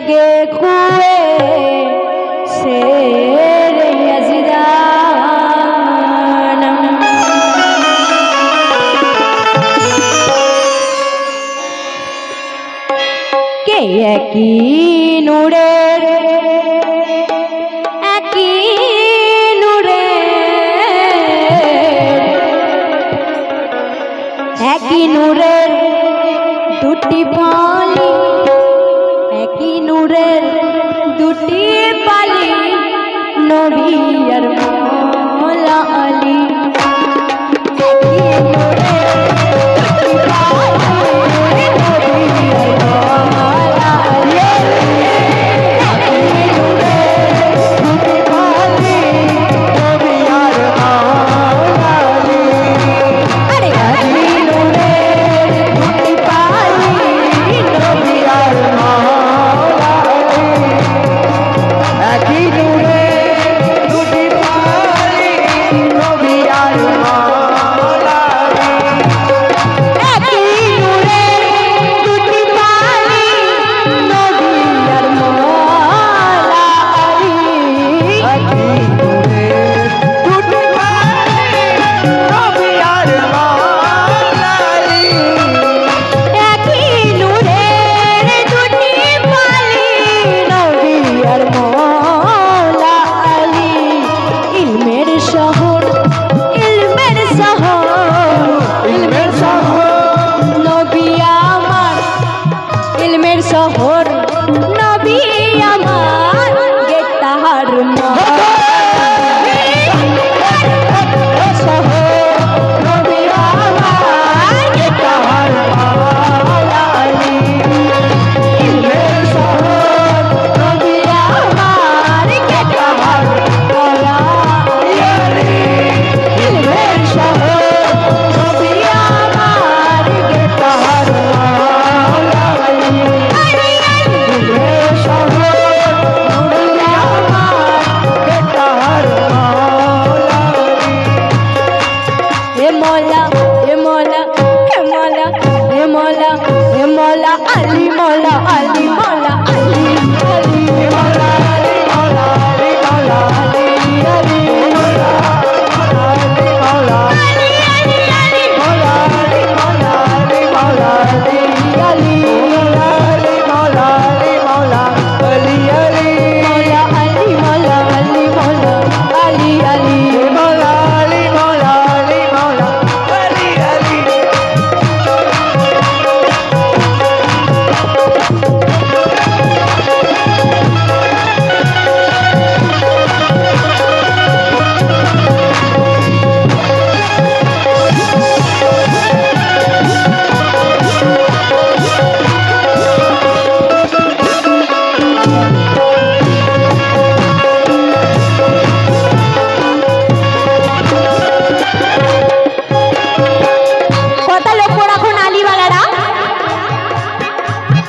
लगे कुएं से একই নুড়ে নবী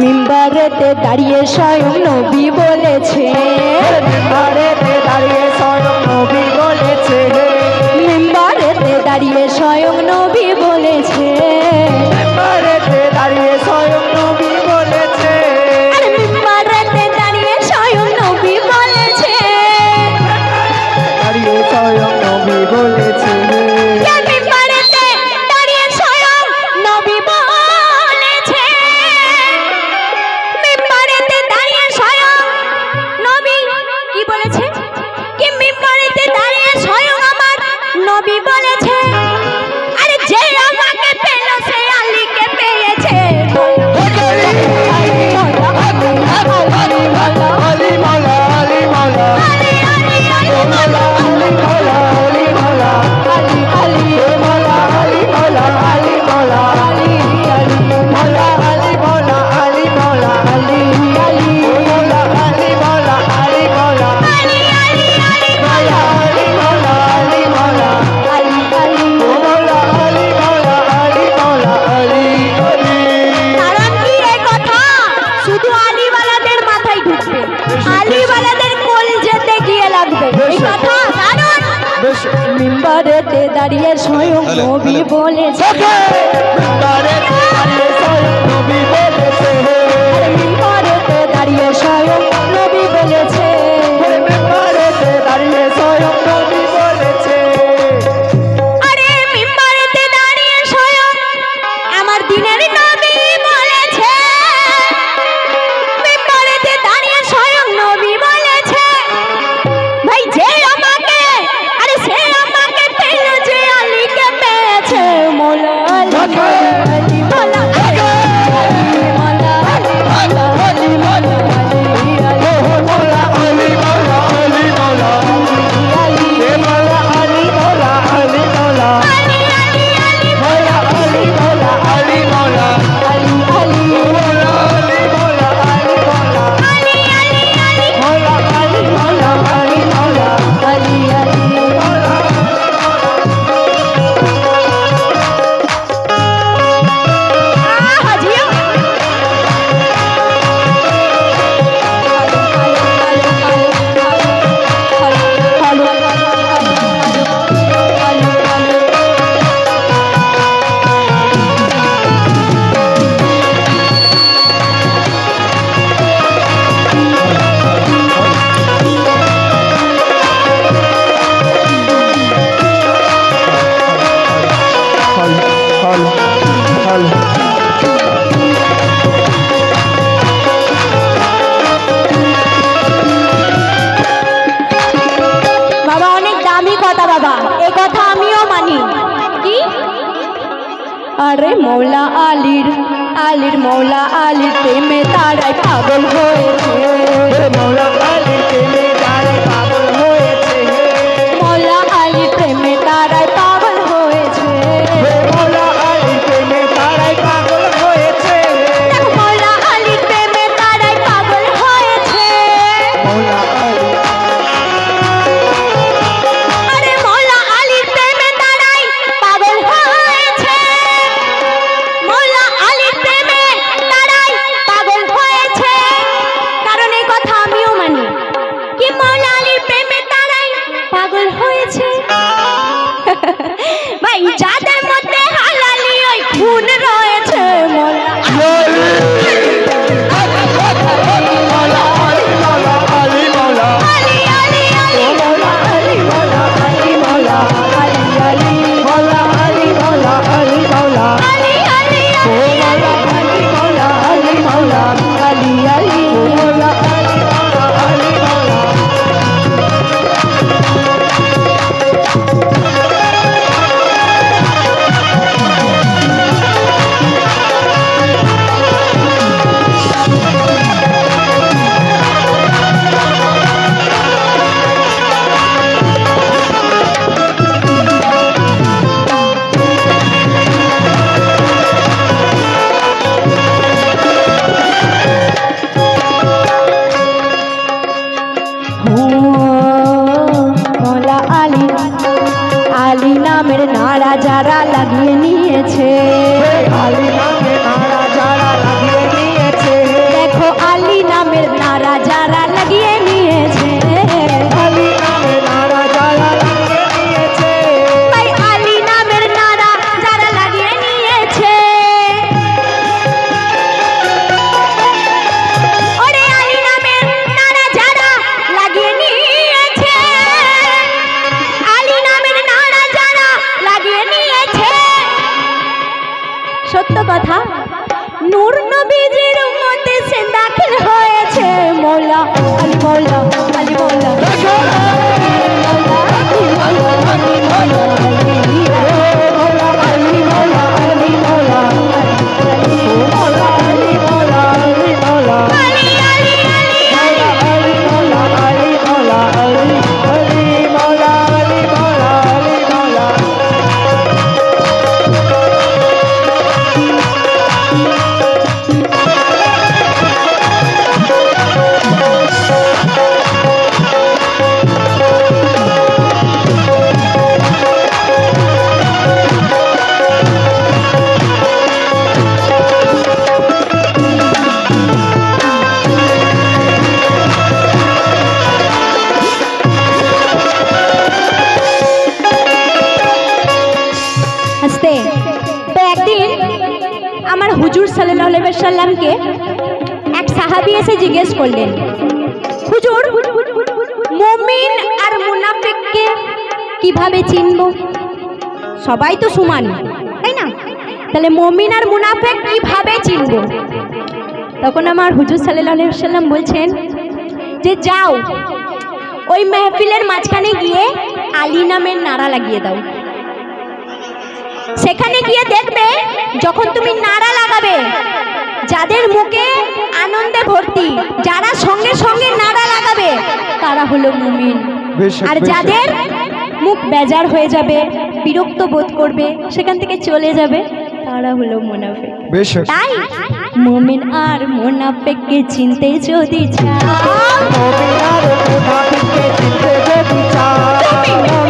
মিম্বারেতে দাঁড়িয়ে স্বয়ং নবী বলেছে। মিম্বারেতে দাঁড়িয়ে স্বয়ং নবী বলেছে। মিম্বারেতে দাঁড়িয়ে স্বয়ং নবী বলেছে। মৌলা আলীর আলীর মৌলা আলীর প্রেমে তারাই পাগল হয়েছে। করলেন হুজুর, মুমিন আর মুনাফিককে কীভাবে চিনব? সবাই তো সমান, তাই না? তাহলে মমিন আর মুনাফেক কীভাবে চিনব? তখন আমার হুজুর সাল্লাহ সাল্লাম বলছেন, যে যাও, ওই মেহফিলের মাঝখানে গিয়ে আলী নামের নারা লাগিয়ে দাও। সেখানে গিয়ে দেখবে যখন তুমি নারা লাগাবে, যাদের মুখে আনন্দে ভর্তি। যারা সঙ্গে সঙ্গে নাড়া লাগাবে তারা হলো মুমিন। আর যাদের মুখ বেজার হয়ে যাবে বিরক্ত বোধ করবে সেখান থেকে চলে যাবে তারা হলো মুনাফেক। তাই মুমিন আর মুনাফেককে চিনতে যদি চাও মমিনার মুনাফিককে চিনতে যদি চাও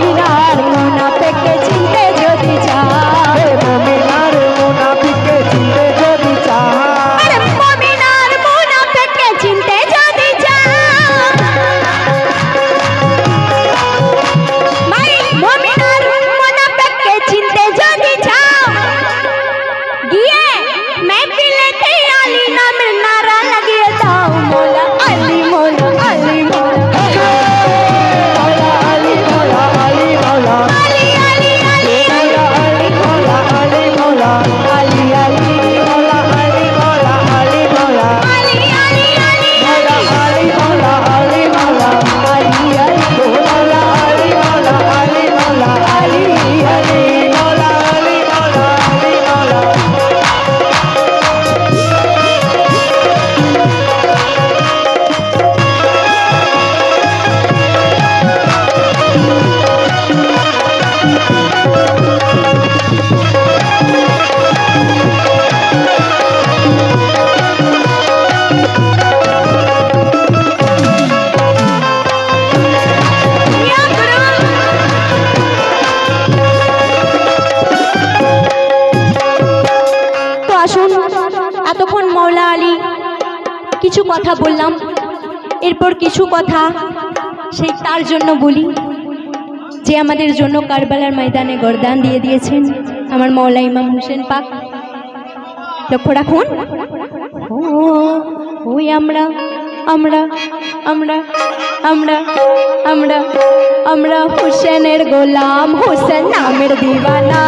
তার জন্য বলি? যে আমাদের জন্য কারবালার ময়দানে গরদান দিয়ে দিয়েছেন আমার মৌলা ইমাম হোসেন পাক। লক্ষ্য রাখুন। ওই আমরা আমরা আমরা আমরা আমরা আমরা হোসেনের গোলাম হোসেন নামের দিওয়ানা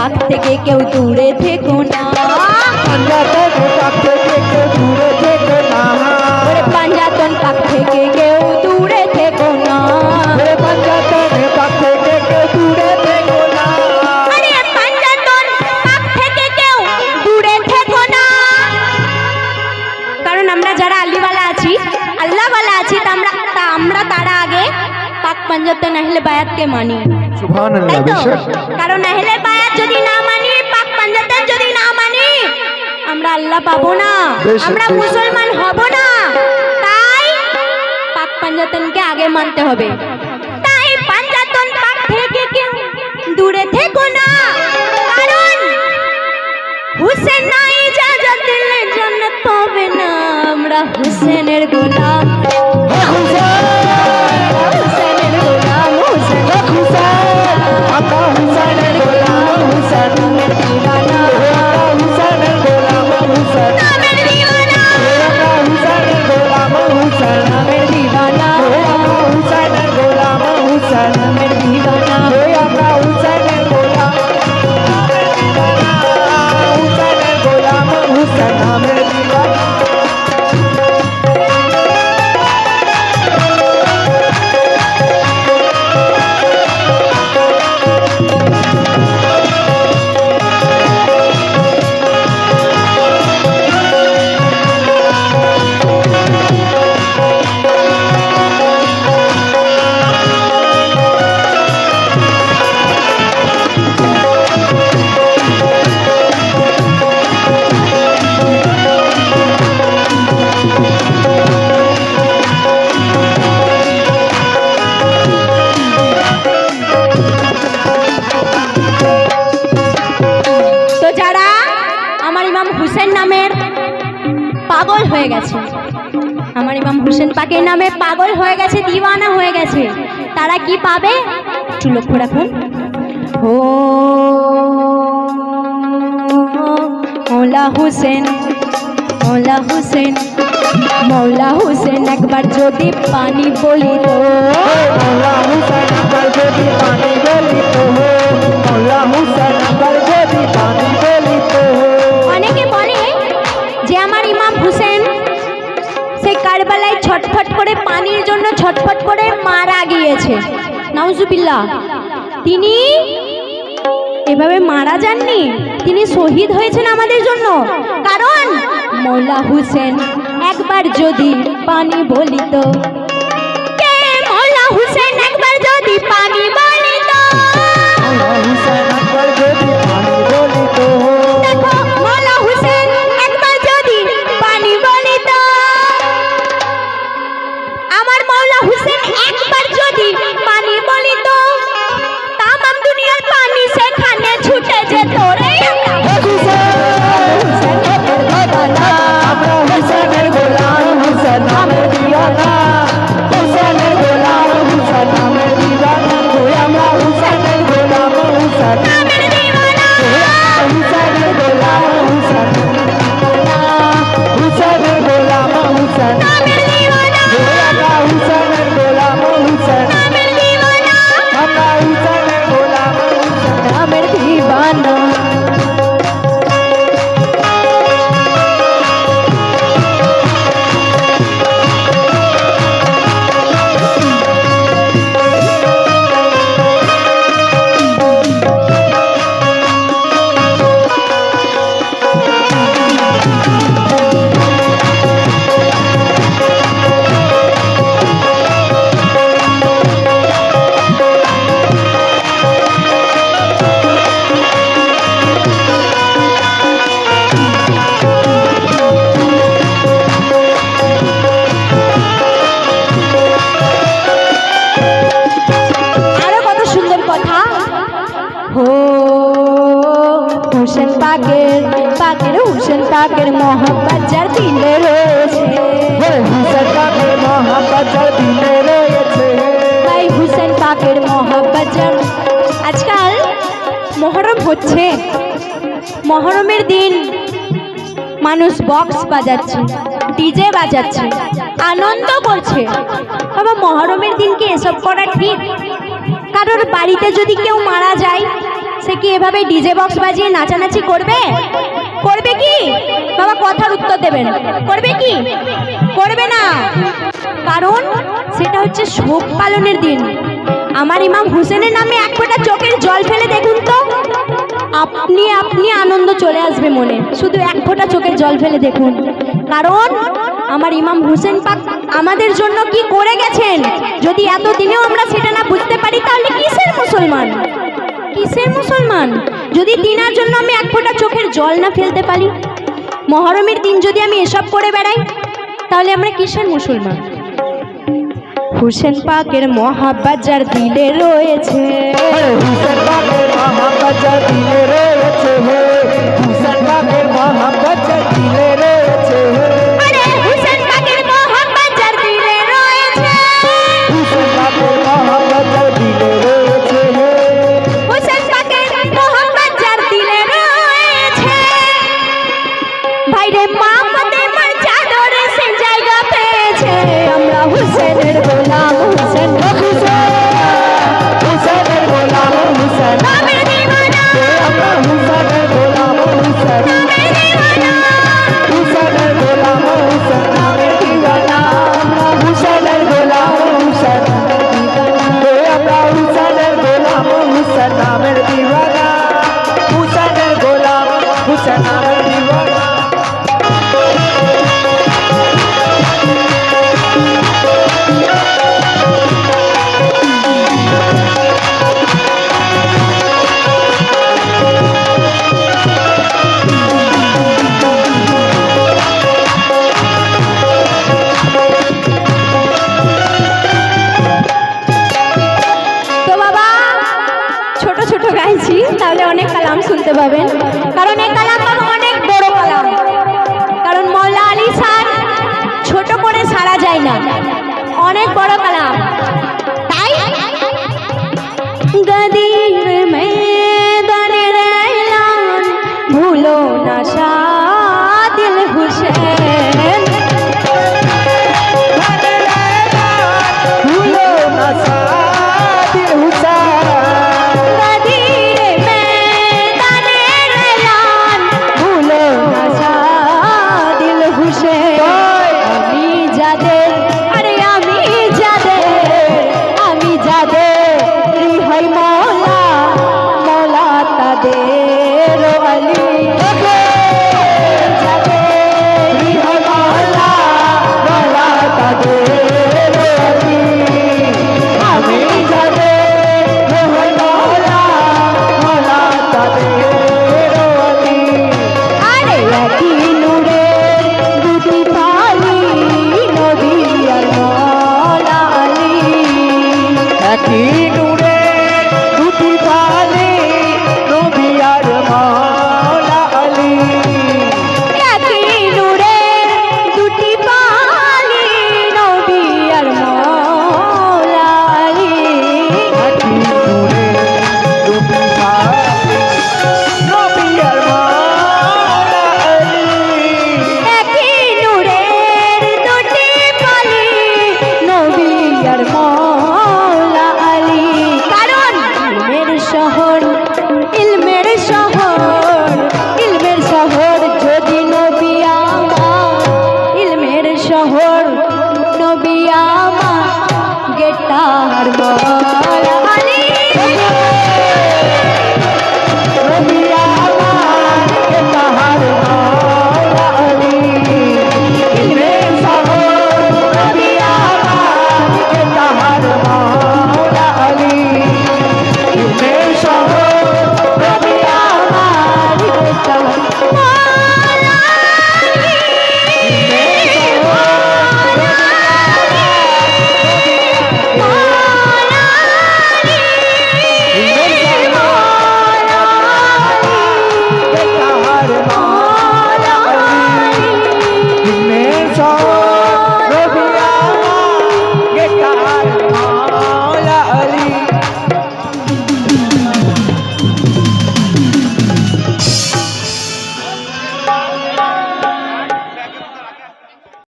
পাঞ্জাতন থেকে কেউ দূরে থেকো না। পাঞ্জাতের পাক থেকে কেউ দূরে থেকে না পাঞ্জাতন পাক থেকে কেউ দূরে থেকো না। হে পাঞ্জাতের পাক থেকে কেউ দূরে থেকে না আরে পাঞ্জাতন পাক থেকে কেউ দূরে থেকো না। কারণ আমরা যারা আল্লিওয়ালা আছি আল্লাহওয়ালা আছি তা আমরা তা আমরা তারা আগে? পাক পাঞ্জাতন আহলে বায়াতকে মানি। সুবহানাল্লাহ তাই তো? কারণ আহলে পাবো না। আমরা মুসলমান হব না। তাই পাক পাঞ্জাতনকে আগে মানতে হবে। তাই পাঞ্জাতন পাক থেকে দূরে থেকো না। কারণ হুসেন নাই দিলে জান্নাত পাবে না আমরা হুসেনের গোলাম। হুসেন একবার যদি পানি বলি তো হুসেন একবার যদি পানি গলিত মৌলা হুসেন একবার যদি পানি গলিত অনেকে বলে যে আমার ইমাম হুসেন সেই কারবালায় ছটফট করে পানির জন্য ছটফট করে মারা গিয়েছে। নাউজুবিল্লাহ। তিনি এভাবে মারা যাননি? তিনি শহীদ হয়েছেন আমাদের জন্য। কারণ মৌলা হুসেন একবার যদি পানি বলিত। কে মৌলা হুসেন একবার যদি পানি বলিত? মৌলা হুসেন আজকাল মহরম হচ্ছে। মহরমের দিন মানুষ বক্স বাজাচ্ছে ডিজে বাজাচ্ছে, আনন্দ করছে। বাবা, মহরমের দিন কি এসব করা ঠিক? কারোর বাড়িতে যদি কেউ মারা যায়, সে কি এভাবে ডিজে বক্স বাজিয়ে নাচানাচি করবে? করবে কি? বাবা, কথার উত্তর দেবেন। করবে কি? করবে না। কারণ সেটা হচ্ছে শোক পালনের দিন। আমার ইমাম হুসেনের নামে এক ফোঁটা চোখের জল ফেলে দেখুন তো। আপনি আপনি আনন্দ চলে আসবে মনে। শুধু এক ফোঁটা চোখের জল ফেলে দেখুন। কারণ আমার ইমাম হুসেন পাক আমাদের জন্য কি করে গেছেন? যদি এত দিনেও আমরা সেটা না বুঝতে পারি, তাহলে কিসের মুসলমান? কিসের মুসলমান? যদি তিনার জন্য আমি এক ফোঁটা চোখের জল না ফেলতে পারি? মহরমের দিন যদি আমি এসব করে বেড়াই, তাহলে আমরা কিসের মুসলমান? হুসেন পাকের মহাব্বাত যার দিলে রয়েছে হুসেন দিলে রয়েছে হুসেন পাকের